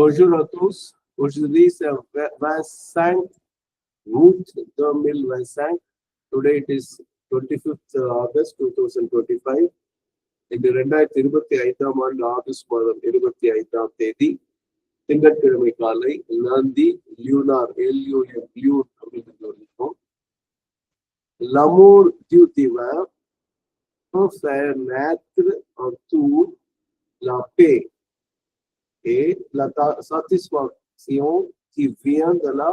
Bonjour à tous. Aujourd'hui, c'est 25 août 2025. Today it is 25th August 2025. இது ரெண்டாயிரத்தி இருபத்தி ஐந்தாம் ஆண்டு ஆகஸ்ட் மாதம் இருபத்தி ஐந்தாம் தேதி திங்கட்கிழமை காலை நாந்தி லியூனார் எல்யூஎம் லியூன் அப்படின்னு சொல்லியிருக்கோம் L'amour du divin peut faire naître en tout la paix et la ta- satisfaction qui vient de la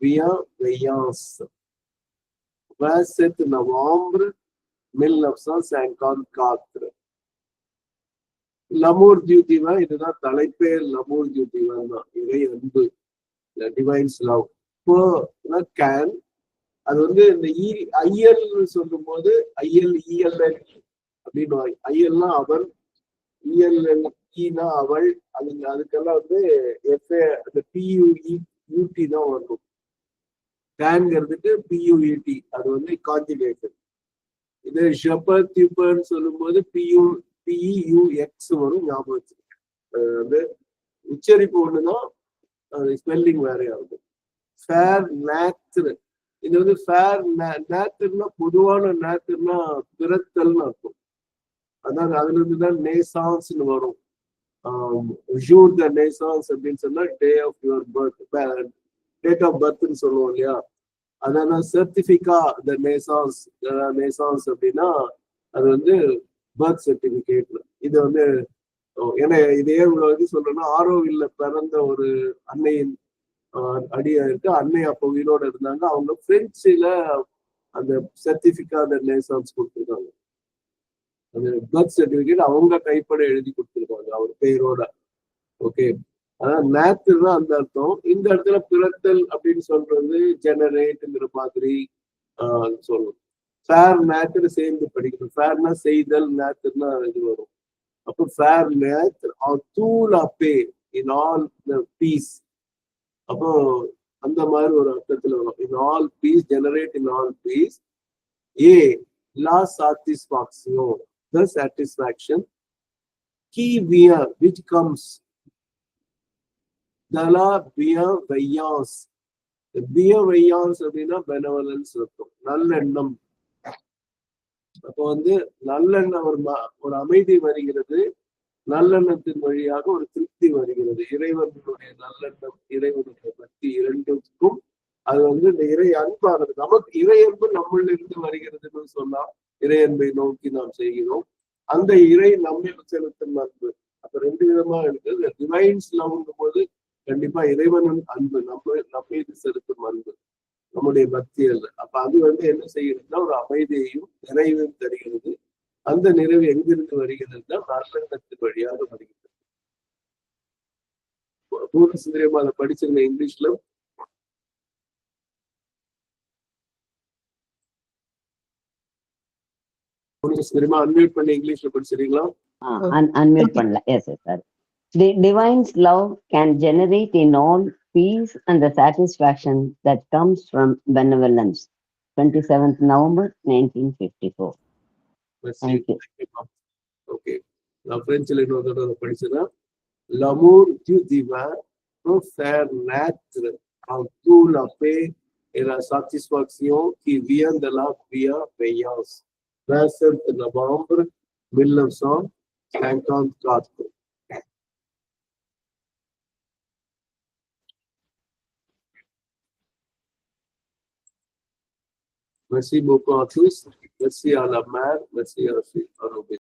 bienveillance. 27 novembre 1954. L'amour du divin, இதுதான் தலைப்பே l'amour du divin தான் இறை அன்பு டிவைன்ஸ் லவ் கேன் அது வந்து இந்த ஐஎல் சொல்லும் போது ஐஎல் இஎல்எல் அப்படின்னு ஐஎல்னா அவன் இஎல்எல் ஈனா அவள் அதுங்க அதுக்கெல்லாம் வந்து எஃப்ஏ அந்த பியூஇ யூடி தான் வரும். டேன்ங்கிறதுக்கு பியூஇடி அது வந்து கான்ஜுகேஷன் இது ஷெப்பர் தியூப்பர்னு சொல்லும்போது பியூ பிஇயூஎக்ஸ் வரும் ஞாபகம் வச்சுக்கோங்க. அது வந்து உச்சரிப்பு ஒண்ணுதான் ஸ்பெல்லிங் வேறையா இருக்கும். ஃபேர் நேச்சுரல் இது வந்து ஃபேர் நேச்சர்னா பொதுவான நேச்சர்னா பிறத்தல்னு அர்த்தம். அதான் அதுல இருந்து தான் நேசான்ஸ்னு வரும். ஜூர் த நேசான்ஸ் அப்படின்னு சொன்னா day of your birth date of பர்த்னு சொல்லுவோம் இல்லையா? அதான் சர்டிபிகா த நேசான்ஸ் நேசான்ஸ் அப்படின்னா அது வந்து பர்த் சர்டிபிகேட் இது வந்து ஏன்னா இதே இது சொல்றேன்னா ஆரோவில்ல பிறந்த ஒரு அன்னையின் அடியா இருக்கு அன்னை அப்போ உயிரோட இருந்தாங்க. அவங்க பிரெஞ்சுல அந்த சர்டிபிகா அந்த நேசான்ஸ் கொடுத்துருக்காங்க. அந்த பர்த் சர்டிபிகேட் அவங்க கைப்பட எழுதி கொடுத்துருக்காங்க அவர் பேரோட. ஓகே அதான் நேத்து தான் அந்த அர்த்தம். இந்த இடத்துல பிறத்தல் அப்படின்னு சொல்றது ஜெனரேட்ங்கிற மாதிரி சொல்லணும். ஃபேர் நேத்தர் சேர்ந்து படிக்கணும். ஃபேர்னா செய்தல் மேத்துனா இது வரும். அப்போ ஃபேர் நேத்தர் தூள் அப்பே இன் ஆல் பீஸ் அப்போ அந்த மாதிரி ஒரு அர்த்தத்துல வரும். In all peace generate in all peace ஏ லா சாட்டிஸ்பாக்சியோ த சாட்டிஸ்பாக்சன் கி வியர் விச் கம்ஸ் தலா பிய வையாஸ் பிய வையாஸ் அப்படின்னா பெனவலன்ஸ் இருக்கும். நல்லெண்ணம். அப்போ வந்து நல்லெண்ணம் ஒரு ஒரு அமைதி வருகிறது. நல்லெண்ணத்தின் வழியாக ஒரு திருப்தி வருகிறது. இறைவனுடைய நல்லெண்ணம் இறைவனுடைய பக்தி இரண்டுக்கும் அது வந்து இந்த இறை அன்பானது. நமக்கு இறை அன்பு நம்மளிருந்து வருகிறதுன்னு சொன்னா இறை அன்பை நோக்கி நாம் செய்கிறோம். அந்த இறை நம்மை செலுத்தும் அன்பு. அப்ப ரெண்டு விதமா இருக்குது. டிவைன்ஸ் லவ்ங்கும் போது கண்டிப்பா இறைவன் அன்பு நம்ம நம்ம செலுத்தும் அன்பு. நம்முடைய பக்தி அல்ல. அப்ப அது வந்து என்ன செய்யறதுன்னா ஒரு அமைதியையும் நிறைவையும் தருகிறது. அந்த நிறைவு எங்கிருந்து வருகிறதுனா நல்லெண்ணத்தின் வழியாக வருகிறது. பூர்ணசுந்தரியமா அதை படிச்சிருந்த இங்கிலீஷ்ல பூர்ணசுந்தரியமா அன்மியூட் பண்ணி இங்கிலீஷ்ல படிச்சிருக்கீங்களா அன்மியூட் பண்ணல yes yes sir the divine's love can generate in all peace and the satisfaction that comes from benevolence twenty seventh November nineteen fifty four Thank you. Okay நான் பிரெஞ்சில் இன்னொரு தடவை படிச்சேன்னா l'amour du divin peut faire naître en tout la paix et la satisfaction qui vient de la bienveillance. 27th November, Middle of Song, Sankant God. Merci beaucoup à tous. Merci à la mère. Merci à la fille.